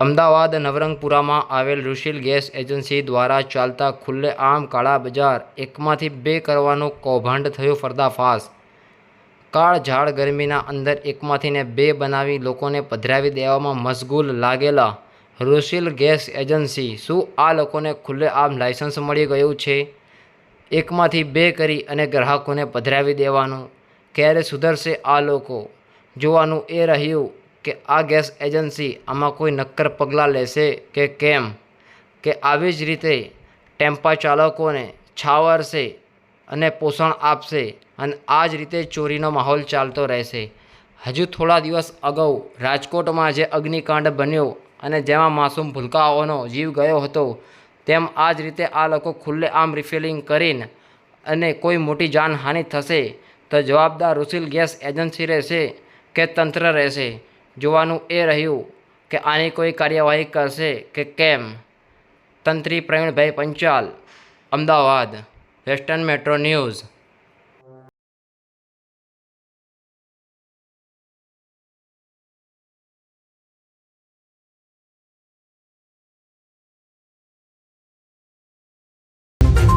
અમદાવાદ નવરંગપુરામાં આવેલ રુશિલ gas agency દ્વારા ચાલતા ખુલ્લેઆમ કાળા બજાર એકમાંથી બે કરવાનો કૌભાંડ થયો કાળ કાળઝાળ ગરમીના અંદર એકમાંથી ને બે બનાવી લોકોને પધરાવી દેવામાં મશગુલ લાગેલા રુશિલ ગેસ એજન્સી. શું આ લોકોને ખુલ્લેઆમ લાયસન્સ મળી ગયું છે? એકમાંથી બે કરી અને ગ્રાહકોને પધરાવી દેવાનું. ક્યારે સુધરશે આ લોકો? જોવાનું એ રહ્યું કે આ ગેસ એજન્સી આમાં કોઈ નક્કર પગલાં લેશે કે કેમ? કે આવી જ રીતે ટેમ્પા ચાલકોને છાવરશે અને પોષણ આપશે અને આ જ રીતે ચોરીનો માહોલ ચાલતો રહેશે. હજુ થોડા દિવસ અગાઉ રાજકોટમાં જે અગ્નિકાંડ બન્યો અને જેમાં માસૂમ ભૂલકાઓનો જીવ ગયો હતો, તેમ આ જ રીતે આ લોકો ખુલ્લેઆમ રિફિલિંગ કરીને અને કોઈ મોટી જાનહાનિ થશે તો જવાબદાર રુસિલ ગેસ એજન્સી રહેશે કે તંત્ર રહેશે? જોવાનું એ રહ્યું કે આની કોઈ કાર્યવાહી કરશે કે કેમ? તંત્રી Pravinbhai Panchal, Ahmedabad, western metro news.